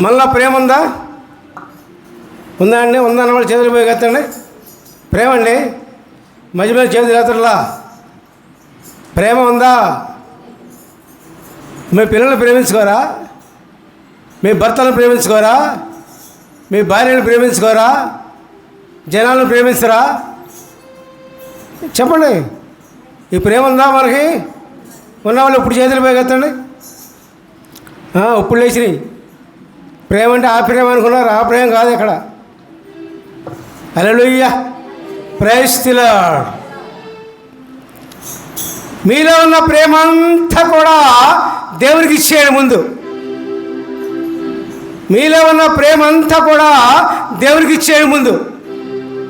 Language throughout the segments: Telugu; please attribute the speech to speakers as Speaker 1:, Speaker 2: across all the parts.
Speaker 1: మనలో ప్రేమ ఉందా? ఉందా అండి? ఉందా వాళ్ళు చేతులు పోయి కత్తండి. ప్రేమ అండి? మధ్య మధ్య చేతులు ఎత్తలా ప్రేమ ఉందా? మీ పిల్లల్ని ప్రేమించుకోరా? మీ భర్తలను ప్రేమించుకోరా? మీ భార్యను ప్రేమించుకోరా? జనాలను ప్రేమించరా? చెప్పండి. ఈ ప్రేమ ఉందా మనకి? ఉన్నవాళ్ళు ఇప్పుడు చేతులు పోయి కత్తండి. ఆ, ఇప్పుడు లేచినాయి. ప్రేమ అంటే ఆ ప్రేమ అనుకున్నారు? ఆ ప్రేమ కాదు ఇక్కడ. అలలుయ్య ప్రేస్తిలా మీలో ఉన్న ప్రేమ అంతా కూడా దేవునికి ఇచ్చేయండి ముందు. మీలో ఉన్న ప్రేమ అంతా కూడా దేవునికి ఇచ్చేయండి ముందు.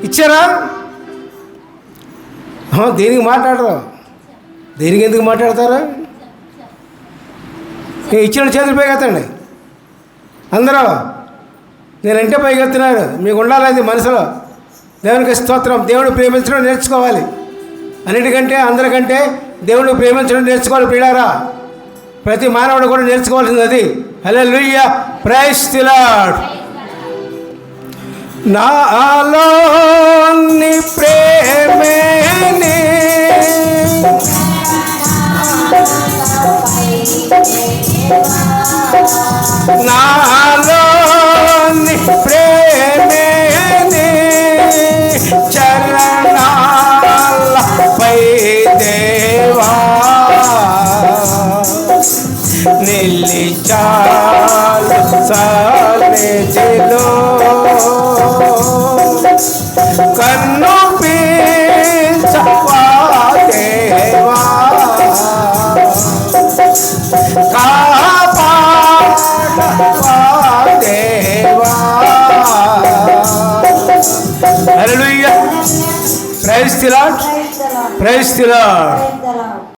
Speaker 1: ఇచ్చారా? దేనికి మాట్లాడరు దేనికి ఎందుకు మాట్లాడతారు? ఇచ్చిన చేతులు పైకెత్తండి అందరూ నేనంటే పైకెత్తున్నారు మీకు ఉండాలి అది మనసులో. దేవునికి స్తోత్రం. దేవుడు ప్రేమించడం నేర్చుకోవాలి. అన్నిటికంటే అందరికంటే దేవుడు ప్రేమించడం నేర్చుకోవాలి పిల్లారా ప్రతి మానవుడు కూడా నేర్చుకోవాల్సింది అది. హలో లుయ్య ప్రైస్ తిలాడ్ నాలోని ప్రేమేనే నాలోని पै देवा नीली चाल साले दिलो कन्नों पे छपा देवा का देवा Hallelujah. Praise the Lord. The lord